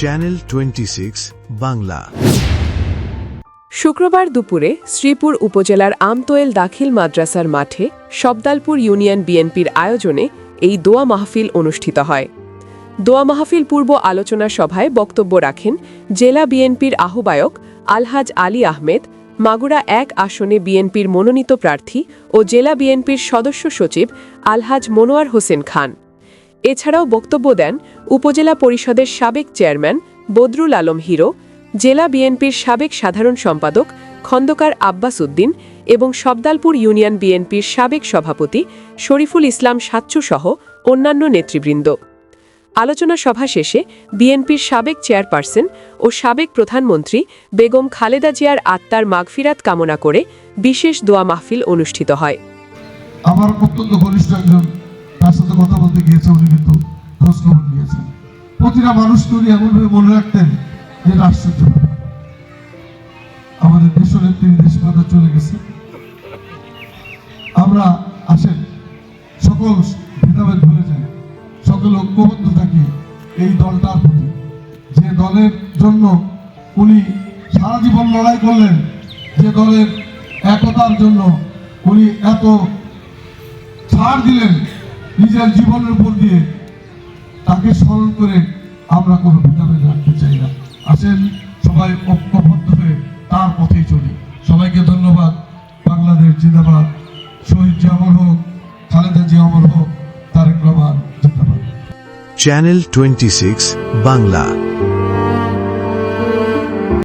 Channel twenty Bangla শুক্রবার দুপুরে শ্রীপুর উপজেলার আমতোয়েল দাখিল মাদ্রাসার মাঠে শব্দালপুর ইউনিয়ন বিএনপির আয়োজনে এই দোয়া মাহফিল অনুষ্ঠিত হয়। দোয়া মাহফিল পূর্ব আলোচনা সভায় বক্তব্য রাখেন জেলা বিএনপির আহ্বায়ক আলহাজ আলী আহমেদ, মাগুরা এক আসনে বিএনপির মনোনীত প্রার্থী ও জেলা বিএনপির সদস্য সচিব আলহাজ মনোয়ার হোসেন খান। এছাড়াও বক্তব্য দেন উপজেলা পরিষদের সাবেক চেয়ারম্যান বদরুল আলম হিরো, জেলা বিএনপির সাবেক সাধারণ সম্পাদক খন্দকার আব্বাস উদ্দিন এবং শব্দালপুর ইউনিয়ন বিএনপির সাবেক সভাপতি শরীফুল ইসলাম সাচ্চু সহ অন্যান্য নেতৃবৃন্দ। আলোচনা সভা শেষে বিএনপির সাবেক চেয়ারপারসন ও সাবেক প্রধানমন্ত্রী বেগম খালেদা জিয়ার আত্মার মাগফিরাত কামনা করে বিশেষ দোয়া মাহফিল অনুষ্ঠিত হয়। আমার অত্যন্ত ঘনিষ্ঠ একজন তার সাথে কথা বলতে গিয়েছে, উনি কিন্তু খোঁজ খবর নিয়েছেন প্রতিটা মানুষকে উনি এমনভাবে মনে রাখতেন যেটা আশ্চর্য। আমাদের দেশনেত্রী দেশ মাতা চলে গেছে। আমরা আসেন, সকল ভেদাভেদ ভুলে যাই, সকল ঐক্যবদ্ধ থাকি এই দলটার প্রতি। যে দলের জন্য উনি সারা জীবন লড়াই করলেন, যে দলের একতার জন্য উনি এত ছাড় দিলেন নিজের জীবনের উপর দিয়ে তাকে স্মরণ করে আমরা কোনো ভেদাভেদ রাখতে চাই না। আসেন, সবাই ঐক্যবদ্ধ হয়ে তার পথেই চলি। সবাইকে ধন্যবাদ। বাংলাদেশ জিন্দাবাদ। শহীদ যে অমর হোক, খালেদা যে অমর হোক, তারেক রহমান জিন্দাবাদ। Channel twenty six, Bangla.